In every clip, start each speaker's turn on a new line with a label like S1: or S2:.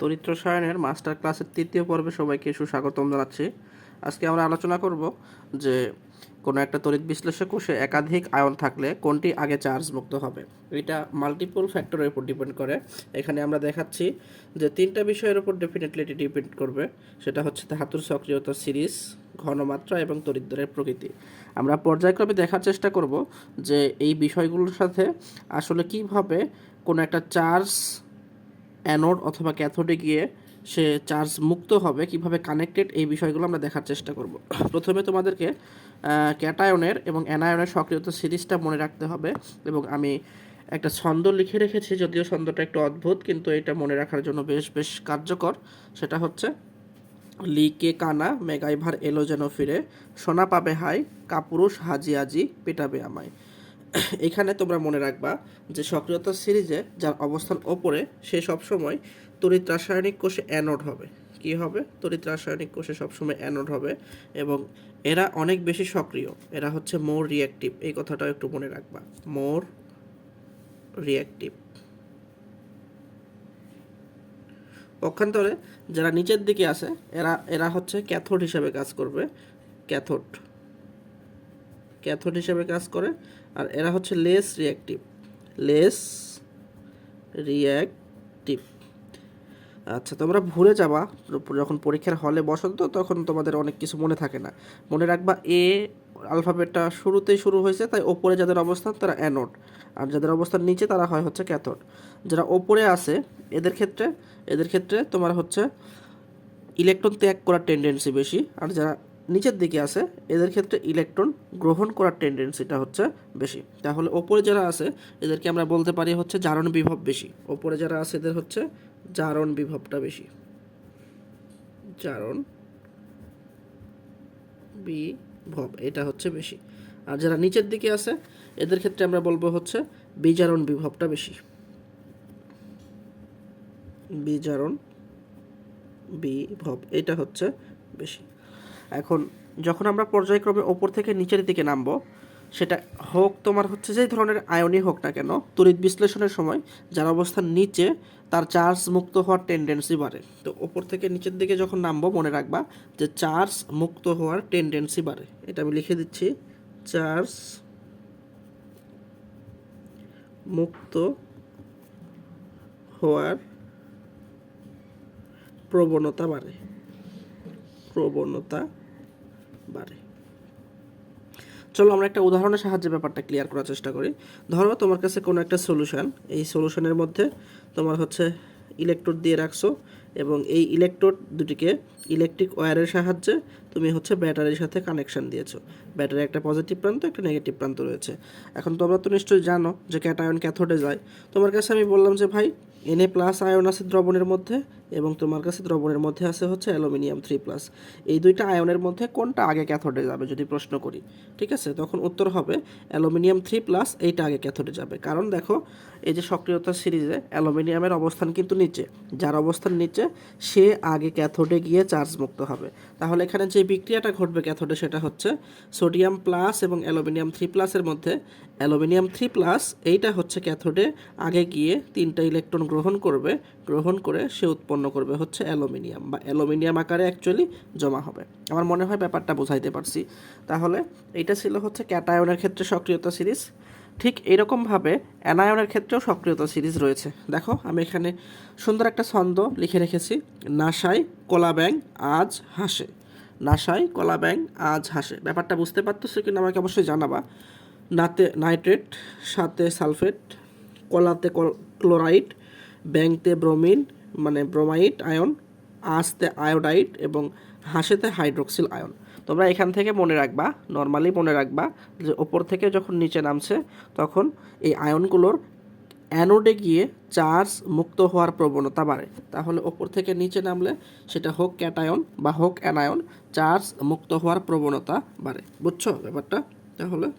S1: তরিত্র সায়নের মাস্টার ক্লাসের তৃতীয় পর্বে সবাইকে সুস্বাগতম জানাচ্ছি। আজকে আমরা আলোচনা করব যে কোনো একটা তড়িৎ বিশ্লেষক কোষে একাধিক আয়ন থাকলে কোনটি আগে চার্জ মুক্ত হবে। এটা মাল্টিপল ফ্যাক্টরের উপর ডিপেন্ড করে। এখানে আমরা দেখাচ্ছি যে তিনটা বিষয়ের উপর ডেফিনেটলি এটি ডিপেন্ড করবে। সেটা হচ্ছে ধাতুর সক্রিয়তা সিরিজ, ঘনমাত্রা এবং তড়িৎদ্বারের প্রকৃতি। আমরা পর্যায়ক্রমে দেখার চেষ্টা করব যে এই বিষয়গুলোর সাথে আসলে কীভাবে কোনো একটা চার্জ অ্যানোড অথবা ক্যাথোডে গিয়ে সে চার্জ মুক্ত হবে, কীভাবে কানেক্টেড, এই বিষয়গুলো আমরা দেখার চেষ্টা করব। প্রথমে তোমাদেরকে ক্যাটায়নের এবং অ্যানায়নের সক্রিয়তা সিরিজটা মনে রাখতে হবে এবং আমি একটা ছন্দ লিখে রেখেছি, যদিও ছন্দটা একটু অদ্ভুত, কিন্তু এটা মনে রাখার জন্য বেশ বেশ কার্যকর। সেটা হচ্ছে লিকে কানা মেগাইভার এলো যেন ফিরে, সোনা পাবে হাই কাপুরুষ হাজি আজি পেটাবে আমায়। এখানে তোমরা মনে রাখবা যে সক্রিয়তা সিরিজে যার অবস্থান ওপরে, সে সবসময় তড়িৎ রাসায়নিক কোষে অ্যানোড হবে। কি হবে? তড়িৎ রাসায়নিক কোষে সবসময় অ্যানোড হবে এবং এরা অনেক বেশি সক্রিয়। এরা হচ্ছে মোর রিয়াক্টিভ এই কথাটাও একটু মনে রাখবা। মোর রিয়াক্টিভ পক্ষান্তরে যারা নিচের দিকে আছে, এরা এরা হচ্ছে ক্যাথোড হিসেবে কাজ করবে। ক্যাথোড ক্যাথোড হিসেবে কাজ করে। আর এরা হচ্ছে লেস রিয়াক্টিভ লেস রিয়াক্টিভ আচ্ছা তোমরা ভুলে যাবা, যখন পরীক্ষার হলে বসন্ত, তখন তোমাদের অনেক কিছু মনে থাকে না। মনে রাখবা এ আলফাবেটটা শুরুতেই শুরু হয়েছে, তাই ওপরে যাদের অবস্থান, তারা অ্যানোড আর যাদের অবস্থান নিচে, তারা হয় হচ্ছে ক্যাথোড যারা ওপরে আছে, এদের ক্ষেত্রে এদের ক্ষেত্রে তোমার হচ্ছে ইলেকট্রন ত্যাগ করার টেন্ডেন্সি বেশি। আর যারা নিচের দিকে আছে, এদের ক্ষেত্রে ইলেকট্রন গ্রহণ করার টেন্ডেন্সিটা হচ্ছে বেশি। তাহলে ওপরে যারা আছে, এদেরকে আমরা বলতে পারি হচ্ছে জারণ বিভব বেশি। ওপরে যারা আছে, এদের হচ্ছে জারণ বিভবটা বেশি। জারণ বিভব, এটা হচ্ছে বেশি। আর যারা নিচের দিকে আছে, এদের ক্ষেত্রে আমরা বলব হচ্ছে বিজারণ বিভবটা বেশি। বিজারণ বিভব, এটা হচ্ছে বেশি। এখন যখন আমরা পর্যায়ক্রমে ওপর থেকে নিচের দিকে নামবো, সেটা হোক তোমার হচ্ছে যে ধরনের আয়নই হোক না কেন, তড়িৎ বিশ্লেষণের সময় যার অবস্থান নিচে, তার চার্জ মুক্ত হওয়ার টেন্ডেন্সি বাড়ে। তো ওপর থেকে নিচের দিকে যখন নামবো, মনে রাখবা যে চার্জ মুক্ত হওয়ার টেন্ডেন্সি বাড়ে। এটা আমি লিখে দিচ্ছি, চার্জ মুক্ত হওয়ার প্রবণতা বাড়ে। প্রবণতা বাড়ে। চলো আমরা একটা উদাহরণের সাহায্যে ব্যাপারটা ক্লিয়ার করার চেষ্টা করি। ধরো তোমার কাছে কোনো একটা সলিউশন এই সলিউশনের মধ্যে তোমার হচ্ছে ইলেকট্রোড দিয়ে রাখছো এবং এই ইলেকট্রোড দুটিকে ইলেকট্রিক ওয়্যারের সাহায্যে তুমি হচ্ছে ব্যাটারির সাথে কানেকশন দিয়েছ। ব্যাটারি একটা পজিটিভ প্রান্ত, একটা নেগেটিভ প্রান্ত রয়েছে। এখন তোমরা তো নিশ্চয়ই জানো যে ক্যাটায়ন ক্যাথোডে যায়। তোমার কাছে আমি বললাম যে ভাই এনএ প্লাস আয়ন আছে দ্রবণের মধ্যে এবং তোমার কাছে দ্রবণের মধ্যে আছে হচ্ছে অ্যালুমিনিয়াম থ্রি প্লাস। এই দুইটা আয়নের মধ্যে কোনটা আগে ক্যাথোডে যাবে যদি প্রশ্ন করি? ঠিক আছে? তখন উত্তর হবে অ্যালুমিনিয়াম থ্রি প্লাস এইটা আগে ক্যাথোডে যাবে। কারণ দেখো, এই যে সক্রিয়তা সিরিজে অ্যালুমিনিয়ামের অবস্থান কিন্তু নিচে। যার অবস্থান নিচে, সে আগে ক্যাথোডে গিয়ে চার্জ মুক্ত হবে। তাহলে এখানে যে বিক্রিয়াটা ঘটবে ক্যাথোডে, সেটা হচ্ছে সোডিয়াম প্লাস এবং অ্যালুমিনিয়াম থ্রি প্লাসের মধ্যে। অ্যালুমিনিয়াম থ্রি প্লাস এইটা হচ্ছে ক্যাথোডে আগে গিয়ে তিনটা ইলেকট্রন গ্রহণ করবে। গ্রহণ করে সে উৎপন্ন করবে হচ্ছে অ্যালুমিনিয়াম বা অ্যালুমিনিয়াম আকারে অ্যাকচুয়ালি জমা হবে। আমার মনে হয় ব্যাপারটা বোঝাইতে পারছি। তাহলে এটা ছিল হচ্ছে ক্যাটায়নের ক্ষেত্রে সক্রিয়তা সিরিজ। ঠিক এরকমভাবে অ্যানায়নের ক্ষেত্রেও সক্রিয়তা সিরিজ রয়েছে। দেখো, আমি এখানে সুন্দর একটা ছন্দ লিখে রেখেছি। নাসাই, কলা ব্যাং আজ হাসে। নাসাই, কলা ব্যাং আজ হাসে। ব্যাপারটা বুঝতে পারতেছো কিনা আমাকে অবশ্যই জানাবা। নাতে নাইট্রেট সাথে সালফেট, কলাতে ক্লোরাইড ব্যাংতে ব্রোমিন মানে ব্রোমাইট আয়ন আস্তে আয়োডাইড এবং হাসেতে হাইড্রোক্সিল আয়ন তোমরা এখান থেকে মনে রাখবা নর্মালি মনে রাখবা, যে ওপর থেকে যখন নিচে নামছে, তখন এই আয়নগুলোর অ্যানোডে গিয়ে চার্জ মুক্ত হওয়ার প্রবণতা বাড়ে। তাহলে ওপর থেকে নিচে নামলে সেটা হোক ক্যাটায়ন বা হোক অ্যানায়ন চার্জ মুক্ত হওয়ার প্রবণতা বাড়ে। বুঝছ ব্যাপারটা? তাহলে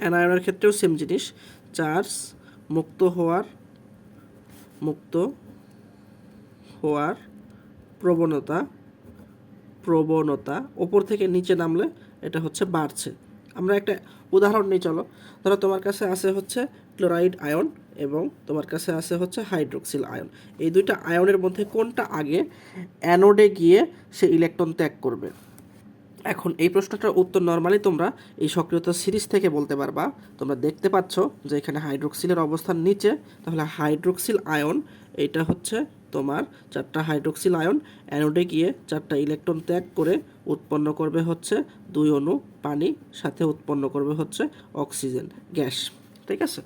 S1: অ্যানায়নের ক্ষেত্রেও সেম জিনিস চার্জ মুক্ত হওয়ার মুক্ত হওয়ার প্রবণতা প্রবণতা ওপর থেকে নিচে নামলে এটা হচ্ছে বাড়ছে। আমরা একটা উদাহরণ নিই, চলো। ধরো তোমার কাছে আছে হচ্ছে ক্লোরাইড আয়ন এবং তোমার কাছে আছে হচ্ছে হাইড্রোক্সিল আয়ন। এই দুইটা আয়নের মধ্যে কোনটা আগে অ্যানোডে গিয়ে সে ইলেকট্রন ত্যাগ করবে? এখন এই প্রশ্নটার উত্তর নর্মালি তোমরা এই সক্রিয়তা সিরিজ থেকে বলতে পারবা। তোমরা দেখতে পাচ্ছ যে এখানে হাইড্রোক্সিলের অবস্থান নিচে, তাহলে হাইড্রোক্সিল আয়ন, এটা হচ্ছে তোমার চারটা হাইড্রোক্সিল আয়ন, অ্যানোডে গিয়ে চারটা ইলেকট্রন ত্যাগ করে উৎপন্ন করবে হচ্ছে দুই অণু পানি, সাথে উৎপন্ন করবে হচ্ছে অক্সিজেন, গ্যাস, ঠিক আছে?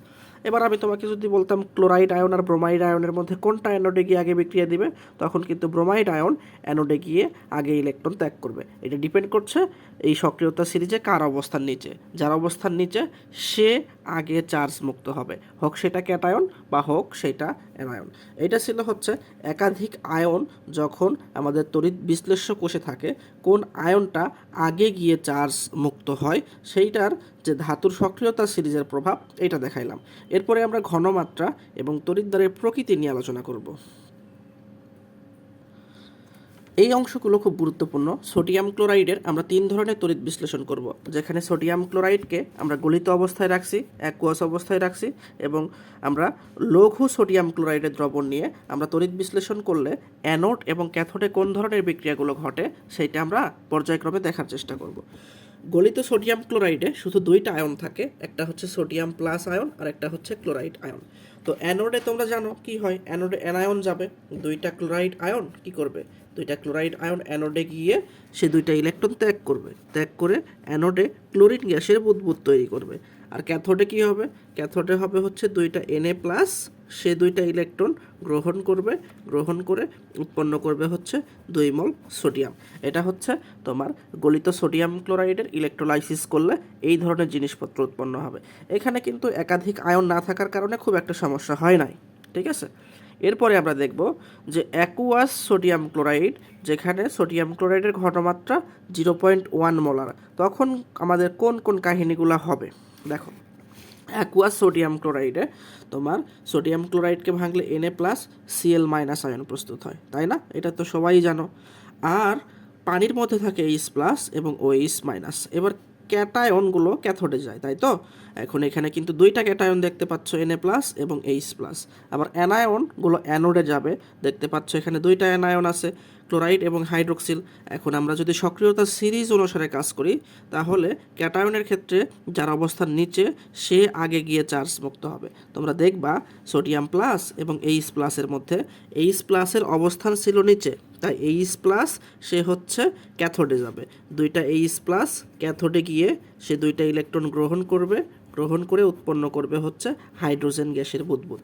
S1: এবার আমি তোমাকে যদি বলতাম ক্লোরাইড আয়ন আর ব্রোমাইড আয়নের মধ্যে কোনটা অ্যানোডে গিয়ে আগে বিক্রিয়া দিবে, তখন কিন্তু ব্রোমাইড আয়ন অ্যানোডে গিয়ে আগে ইলেকট্রন ত্যাগ করবে। এটা ডিপেন্ড করছে এই সক্রিয়তা সিরিজে কার অবস্থান নিচে। যার অবস্থান নিচে সে আগে চার্জ মুক্ত হবে। হোক সেটা ক্যাটায়ন বা হোক সেটা অ্যানায়ন এটা ছিল হচ্ছে একাধিক আয়ন যখন আমাদের তড়িৎ বিশ্লেষ্য কোষে থাকে, কোন আয়নটা আগে গিয়ে চার্জ মুক্ত হয়, সেইটার ধাতুর সক্রিয়তা সিরিজের প্রভাব, এটা দেখাইলাম। এরপরে আমরা ঘনমাত্রা এবং তড়িৎদ্বারের প্রকৃতি নিয়ে আলোচনা করব। এই অংশগুলো খুব গুরুত্বপূর্ণ। সোডিয়াম ক্লোরাইডের আমরা তিন ধরনের তড়িৎ বিশ্লেষণ করব, যেখানে সোডিয়াম ক্লোরাইডকে আমরা গলিত অবস্থায় রাখছি অ্যাকুয়াস অবস্থায় রাখছি এবং আমরা লঘু সোডিয়াম ক্লোরাইডের দ্রবণ নিয়ে আমরা তড়িৎ বিশ্লেষণ করলে অ্যানোড এবং ক্যাথোডে কোন ধরনের বিক্রিয়াগুলো ঘটে, সেইটা আমরা পর্যায়ক্রমে দেখার চেষ্টা করব। গলিত সোডিয়াম ক্লোরাইডে শুধু দুইটা আয়ন থাকে, একটা হচ্ছে সোডিয়াম প্লাস আয়ন আর একটা হচ্ছে ক্লোরাইড আয়ন। তো অ্যানোডে তোমরা জানো কি হয়? অ্যানোডে অ্যানায়ন যাবে, দুইটা ক্লোরাইড আয়ন কি করবে? দুইটা ক্লোরাইড আয়ন অ্যানোডে গিয়ে সে দুইটা ইলেকট্রন ত্যাগ করবে। ত্যাগ করে অ্যানোডে ক্লোরিন গ্যাসের বুদবুদ তৈরি করবে। আর ক্যাথোডে কি হবে? ক্যাথোডে হবে হচ্ছে দুইটা এনএ প্লাস সে দুইটা ইলেকট্রন গ্রহণ করবে, গ্রহণ করে উৎপন্ন করবে হচ্ছে দুই মল সোডিয়াম। এটা হচ্ছে তোমার গলিত সোডিয়াম ক্লোরাইডের ইলেকট্রোলাইসিস করলে এই ধরনের জিনিসপত্র উৎপন্ন হবে। এখানে কিন্তু একাধিক আয়ন না থাকার কারণে খুব একটা সমস্যা হয় নাই, ঠিক আছে? এরপরে আমরা দেখব যে অ্যাকুয়াস সোডিয়াম ক্লোরাইড যেখানে সোডিয়াম ক্লোরাইডের ঘনমাত্রা জিরো পয়েন্ট ওয়ান মোলার তখন আমাদের কোন কোন কাহিনীগুলো হবে? দেখো। অ্যাকুয়াস সোডিয়াম ক্লোরাইডে। তোমার সোডিয়াম ক্লোরাইডকে ভাঙলে এনএ প্লাস সিএল মাইনাস আয়ন প্রস্তুত হয়। তাই না? এটা তো সবাই জানো। আর পানির মধ্যে থাকে এইচ প্লাস এবং ও ওএইচ মাইনাস এবার ক্যাটায়নগুলো ক্যাথোডে যায়, তাই তো? এখন এখানে কিন্তু দুইটা ক্যাটায়ন দেখতে পাচ্ছ এনএ প্লাস এবং এইচ প্লাস আবার অ্যানায়নগুলো অ্যানোডে যাবে। দেখতে পাচ্ছ এখানে দুইটা অ্যানায়ন আছে। ক্লোরাইড এবং হাইড্রোক্সিল। এখন আমরা যদি সক্রিয়তা সিরিজ অনুসারে কাজ করি, তাহলে ক্যাটায়নের ক্ষেত্রে যার অবস্থান নিচে, সে আগে গিয়ে চার্জ মুক্ত হবে। তোমরা দেখবা, সোডিয়াম প্লাস এবং এইচ প্লাসের মধ্যে এইচ প্লাসের অবস্থান ছিল নিচে, তাই এইচ প্লাস সে হচ্ছে ক্যাথোডে যাবে। দুইটা এইচ প্লাস ক্যাথোডে গিয়ে সে দুইটা ইলেকট্রন গ্রহণ করবে, গ্রহণ করে উৎপন্ন করবে হচ্ছে হাইড্রোজেন গ্যাসের বুদবুদ।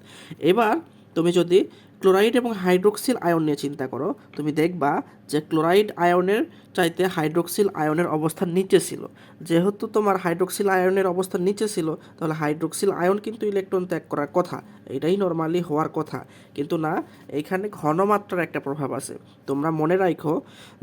S1: এবার তুমি যদি ক্লোরাইড এবং হাইড্রোক্সিল আয়ন নিয়ে চিন্তা করো। তুমি দেখবা যে ক্লোরাইড আয়নের চাইতে হাইড্রোক্সিল আয়নের অবস্থান নিচে ছিল। যেহেতু তোমার হাইড্রোক্সিল আয়নের অবস্থান নিচে ছিল, তাহলে হাইড্রোক্সিল আয়ন কিন্তু ইলেকট্রন ত্যাগ করার কথা। এটাই নর্মালি হওয়ার কথা। কিন্তু না এইখানে ঘনমাত্রার একটা প্রভাব আছে। তোমরা মনে রাখো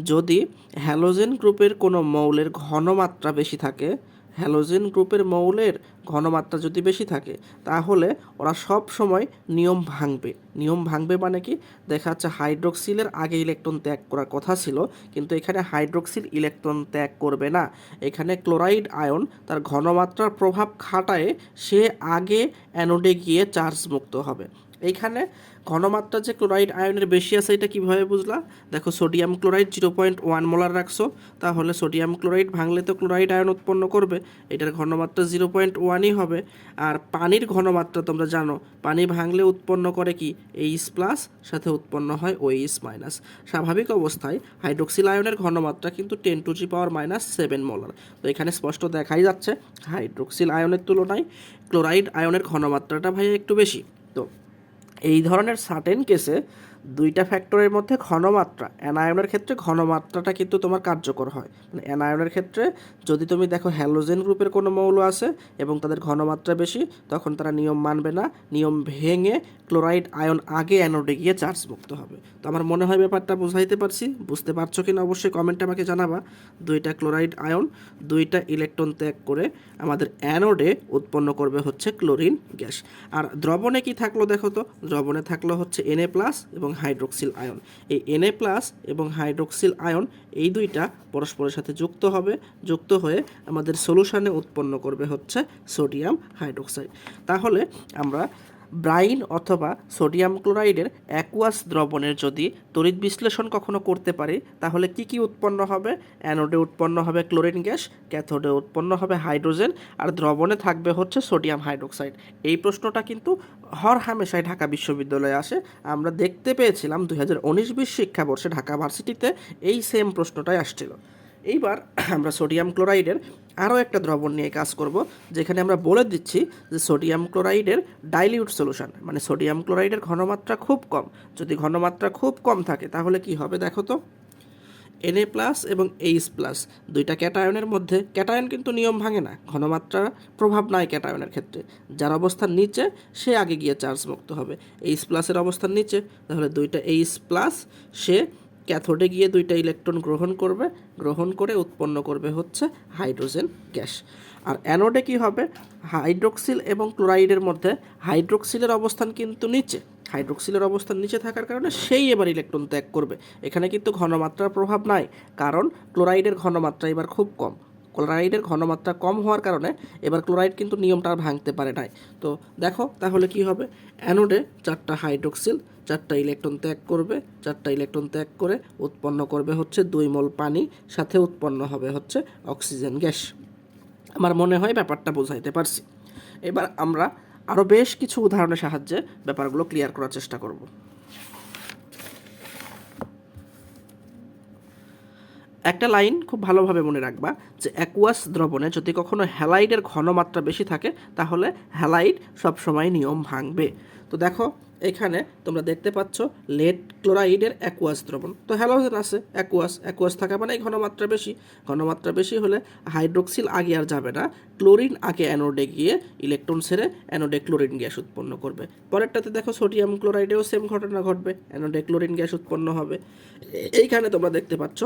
S1: যদি হ্যালোজেন গ্রুপের কোনো মৌলের ঘনমাত্রা বেশি থাকে হ্যালোজেন গ্রুপের মৌলের ঘনমাত্রা যদি বেশি থাকে, তাহলে ওরা সব সময় নিয়ম ভাঙবে। নিয়ম ভাঙবে মানে কি? দেখা যাচ্ছে হাইড্রোক্সিলের আগে ইলেকট্রন ত্যাগ করার কথা ছিল, কিন্তু এখানে হাইড্রোক্সিল ইলেকট্রন ত্যাগ করবে না। এখানে ক্লোরাইড আয়ন তার ঘনমাত্রার প্রভাব খাটায় সে আগে অ্যানোডে গিয়ে চার্জ মুক্ত হবে। এইখানে ঘনমাত্রা যে ক্লোরাইড আয়নের বেশি আছে, এটা কীভাবে বুঝলা? দেখো, sodium chloride zero point one molar রাখছো, তাহলে সোডিয়াম ক্লোরাইড ভাঙলে তো ক্লোরাইড আয়ন উৎপন্ন করবে, এটার ঘনমাত্রা জিরো পয়েন্ট ওয়ানই হবে। আর পানির ঘনমাত্রা তোমরা জানো, পানি ভাঙলে উৎপন্ন করে কি? এইচ প্লাস সাথে উৎপন্ন হয় ওএইচ মাইনাস স্বাভাবিক অবস্থায় হাইড্রোক্সিল আয়নের ঘনমাত্রা কিন্তু ten to the power minus seven molar. তো এখানে স্পষ্ট দেখাই যাচ্ছে হাইড্রোক্সিল আয়নের তুলনায় ক্লোরাইড আয়নের ঘনমাত্রাটা ভাই একটু বেশি। এই ধরনের সার্টেন কেসে দুইটা ফ্যাক্টরের মধ্যে ঘনমাত্রা। অ্যানায়নের ক্ষেত্রে ঘনমাত্রাটা কিন্তু তোমার কার্যকর হয়। মানে অ্যানায়নের ক্ষেত্রে যদি তুমি দেখো হ্যালোজেন গ্রুপের কোনো মৌল আছে এবং তাদের ঘনমাত্রা বেশি, তখন তারা নিয়ম মানবে না। নিয়ম ভেঙে ক্লোরাইড আয়ন আগে অ্যানোডে গিয়ে চার্জ মুক্ত হবে। তো আমার মনে হয় ব্যাপারটা বুঝাইতে পারছি। বুঝতে পারছ কিনা অবশ্যই কমেন্টে আমাকে জানাবা। দুইটা ক্লোরাইড আয়ন দুইটা ইলেকট্রন ত্যাগ করে আমাদের অ্যানোডে উৎপন্ন করবে হচ্ছে ক্লোরিন গ্যাস। আর দ্রবণে কি থাকল দেখো তো? দ্রবণে থাকল হচ্ছে এনএ প্লাস এবং হাইড্রোক্সিল আয়ন। এই এনএ প্লাস এবং হাইড্রোক্সিল আয়ন এই দুইটা পরস্পরের সাথে যুক্ত হবে, যুক্ত হয়ে আমাদের সলিউশনে উৎপন্ন করবে হচ্ছে সোডিয়াম হাইড্রোক্সাইড তাহলে আমরা ব্রাইন অথবা সোডিয়াম ক্লোরাইডের অ্যাকুয়াস দ্রবণের যদি তড়িৎ বিশ্লেষণ কখনো করতে পারি, তাহলে কি কি উৎপন্ন হবে? অ্যানোডে উৎপন্ন হবে ক্লোরিন গ্যাস, ক্যাথোডে উৎপন্ন হবে হাইড্রোজেন, আর দ্রবণে থাকবে হচ্ছে সোডিয়াম হাইড্রোক্সাইড। এই প্রশ্নটা কিন্তু হর হামেশায় ঢাকা বিশ্ববিদ্যালয়ে আসে। আমরা দেখতে পেয়েছিলাম দুই হাজার উনিশ বিশ শিক্ষাবর্ষে ঢাকা ভার্সিটিতে এই সেম প্রশ্নটাই আসছিল। এইবার আমরা সোডিয়াম ক্লোরাইডের আরও একটা দ্রবণ নিয়ে কাজ করব, যেখানে আমরা বলে দিচ্ছি যে সোডিয়াম ক্লোরাইডের ডাইলিউট সলিউশন মানে সোডিয়াম ক্লোরাইডের ঘনমাত্রা খুব কম। যদি ঘনমাত্রা খুব কম থাকে, তাহলে কি হবে দেখো তো? এনএ প্লাস এবং এইচ প্লাস দুইটা ক্যাটায়নের মধ্যে। ক্যাটায়ন কিন্তু নিয়ম ভাঙে না, ঘনমাত্রার প্রভাব নাই ক্যাটায়নের ক্ষেত্রে। যার অবস্থান নিচে, সে আগে গিয়ে চার্জ মুক্ত হবে। এইচ প্লাসের অবস্থান নিচে, তাহলে দুইটা এইচ প্লাস সে ক্যাথোডে গিয়ে দুইটা ইলেকট্রন গ্রহণ করবে, গ্রহণ করে উৎপন্ন করবে হচ্ছে হাইড্রোজেন গ্যাস। আর অ্যানোডে কি হবে? হাইড্রোক্সিল এবং ক্লোরাইডের মধ্যে হাইড্রোক্সিলের অবস্থান কিন্তু নিচে। হাইড্রোক্সিলের অবস্থান নিচে থাকার কারণে সেই এবার ইলেকট্রন ত্যাগ করবে। এখানে কিন্তু ঘনমাত্রার প্রভাব নাই, কারণ ক্লোরাইডের ঘনমাত্রা এবার খুব কম। ক্লোরাইডের ঘনমাত্রা কম হওয়ার কারণে এবার ক্লোরাইড কিন্তু নিয়মটা আর ভাঙতে পারে নাই। তো দেখো তাহলে কি হবে? অ্যানোডে চারটা হাইড্রোক্সিল চারটা ইলেকট্রন ত্যাগ করবে, চারটা ইলেকট্রন ত্যাগ করে উৎপন্ন করবে হচ্ছে দুই মোল পানি, সাথে উৎপন্ন হবে হচ্ছে অক্সিজেন গ্যাস আমার মনে হয় ব্যাপারটা বোঝাইতে পারছি। এবার আমরা আরও বেশ কিছু উদাহরণের সাহায্যে ব্যাপারগুলো ক্লিয়ার করার চেষ্টা করব। একটা লাইন খুব ভালোভাবে মনে রাখবা যে অ্যাকুয়াস দ্রবণে যদি কখনো হ্যালাইডের ঘনমাত্রা বেশি থাকে, তাহলে হ্যালাইড সবসময় নিয়ম ভাঙবে। তো দেখো এখানে তোমরা দেখতে পাচ্ছ লেড ক্লোরাইডের অ্যাকুয়াস দ্রবণ। তো হ্যালোজেন আছে অ্যাকুয়াস অ্যাকুয়াস থাকা মানে ঘনমাত্রা বেশি। ঘনমাত্রা বেশি হলে হাইড্রোক্সিল আগে আর যাবে না ক্লোরিন আগে অ্যানোডে গিয়ে ইলেকট্রন ছেড়ে অ্যানোডে ক্লোরিন গ্যাস উৎপন্ন করবে। পরেরটাতে দেখো সোডিয়াম ক্লোরাইডেও সেম ঘটনা ঘটবে অ্যানোডে ক্লোরিন গ্যাস উৎপন্ন হবে। এইখানে তোমরা দেখতে পাচ্ছ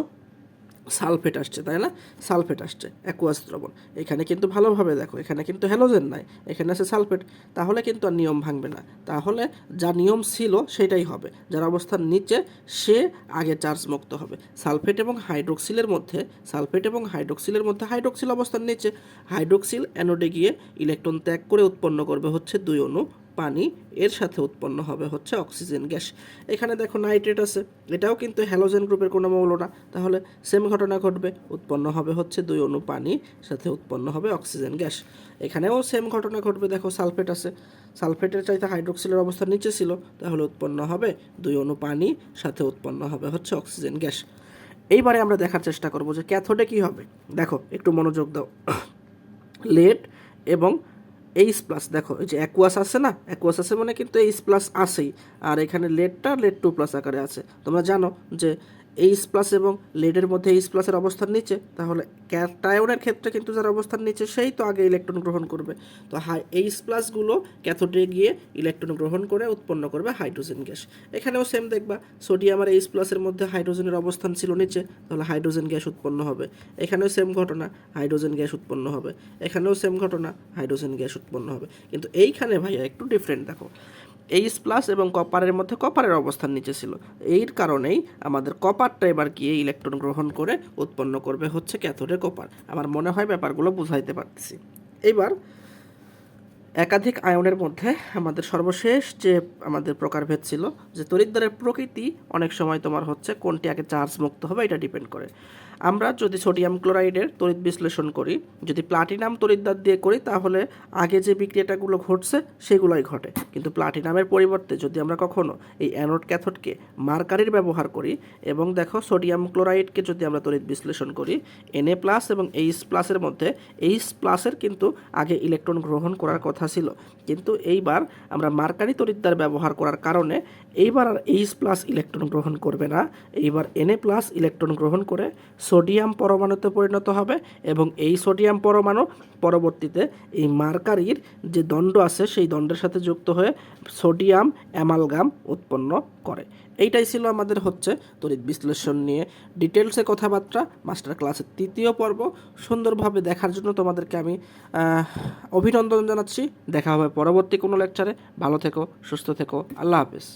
S1: সালফেট আসছে, তাই না? সালফেট আসছে অ্যাকুয়াস দ্রবণ। এখানে কিন্তু ভালোভাবে দেখো, এখানে কিন্তু হ্যালোজেন নাই, এখানে আছে সালফেট। তাহলে কিন্তু আর নিয়ম ভাঙবে না। তাহলে যা নিয়ম ছিল সেটাই হবে। যার অবস্থান নিচে, সে আগে চার্জ মুক্ত হবে। সালফেট এবং হাইড্রোক্সিলের মধ্যে, সালফেট এবং হাইড্রোক্সিলের মধ্যে হাইড্রোক্সিল অবস্থান নিচে। হাইড্রোক্সিল অ্যানোডে গিয়ে ইলেকট্রন ত্যাগ করে উৎপন্ন করবে হচ্ছে দুই অণু। পানি এর সাথে উৎপন্ন হবে হচ্ছে অক্সিজেন গ্যাস। এখানে দেখো নাইট্রেট আছে, এটাও কিন্তু হ্যালোজেন গ্রুপের কোনো মৌল না। তাহলে সেম ঘটনা ঘটবে, উৎপন্ন হবে হচ্ছে দুই অণু পানি, সাথে উৎপন্ন হবে অক্সিজেন গ্যাস। এখানেও সেম ঘটনা ঘটবে, দেখো সালফেট আছে। সালফেটের চাইতে হাইড্রোক্সিলের অবস্থা নিচে ছিল, তাহলে উৎপন্ন হবে দুই অণু পানি, সাথে উৎপন্ন হবে হচ্ছে অক্সিজেন গ্যাস। এইবারে আমরা দেখার চেষ্টা করব যে ক্যাথোডে কি হবে। দেখো, একটু মনোযোগ দাও। লেড এবং এইচ প্লাস দেখো, এই যে অ্যাকুয়াস আছে না? অ্যাকুয়াস আছে মানে কিন্তু এইচ প্লাস আসেই আর এখানে লেটটা লেট টু প্লাস আকারে আছে। তোমরা জানো যে এইচ প্লাস এবং লেডের মধ্যে এইচ প্লাসের অবস্থান নিচে, তাহলে ক্যাটায়নের ক্ষেত্রে কিন্তু যার অবস্থান নিচে, সেই তো আগে ইলেকট্রন গ্রহণ করবে। তো হাই এইচ প্লাসগুলো ক্যাথোডে গিয়ে ইলেকট্রন গ্রহণ করে উৎপন্ন করবে হাইড্রোজেন গ্যাস এখানেও সেম দেখবা সোডিয়াম আর এইচ প্লাসের মধ্যে হাইড্রোজেনের অবস্থান ছিল নিচে, তাহলে হাইড্রোজেন গ্যাস উৎপন্ন হবে। এখানেও সেম ঘটনা হাইড্রোজেন গ্যাস উৎপন্ন হবে। এখানেও সেম ঘটনা হাইড্রোজেন গ্যাস উৎপন্ন হবে। কিন্তু এইখানে ভাইয়া একটু ডিফারেন্ট দেখো। এইচ এবং কপারের মধ্যে কপারের অবস্থান নিচে ছিল। এর কারণেই আমাদের কপারটা এবার গিয়ে ইলেকট্রন গ্রহণ করে উৎপন্ন করবে হচ্ছে ক্যাথোডে কপার আমার মনে হয় ব্যাপারগুলো বুঝাইতে পারতেছি। এবার একাধিক আয়নের মধ্যে আমাদের সর্বশেষ যে আমাদের প্রকারভেদ ছিল, যে তড়িৎদ্বারের প্রকৃতি অনেক সময় তোমার হচ্ছে কোনটি আগে চার্জ মুক্ত হবে এটা ডিপেন্ড করে। আমরা যদি সোডিয়াম ক্লোরাইডের তড়িৎ বিশ্লেষণ করি, যদি প্লাটিনাম তড়িৎদ্বার দিয়ে করি, তাহলে আগে যে বিক্রিয়াটাগুলো ঘটছে, সেগুলোই ঘটে। কিন্তু প্লাটিনামের পরিবর্তে যদি আমরা কখনো এই অ্যানোড ক্যাথোডকে মার্কারির ব্যবহার করি, এবং দেখো সোডিয়াম ক্লোরাইডকে যদি আমরা তড়িৎ বিশ্লেষণ করি এনএ প্লাস এবং এইচ প্লাসের মধ্যে এইচ প্লাসের কিন্তু আগে ইলেকট্রন গ্রহণ করার কথা ছিল। কিন্তু এইবার আমরা মার্কারি তড়িৎদ্বার ব্যবহার করার কারণে, এইবার আর এইচ প্লাস ইলেকট্রন গ্রহণ করবে না। এইবার এনএ প্লাস ইলেকট্রন গ্রহণ করে সোডিয়াম পরমাণুতে পরিণত হবে এবং এই সোডিয়াম পরমাণু পরবর্তীতে এই মার্কারির যে দণ্ড আছে, সেই দণ্ডের সাথে যুক্ত হয়ে সোডিয়াম অ্যামালগাম উৎপন্ন করে। এইটাই ছিল আমাদের হচ্ছে তড়িৎ বিশ্লেষণ নিয়ে ডিটেলসে কথাবার্তা, মাস্টার ক্লাসের তৃতীয় পর্ব। সুন্দরভাবে দেখার জন্য তোমাদেরকে আমি অভিনন্দন জানাচ্ছি। দেখা হবে পরবর্তী কোনো লেকচারে ভালো থেকো, সুস্থ থেকো। আল্লাহ হাফেজ।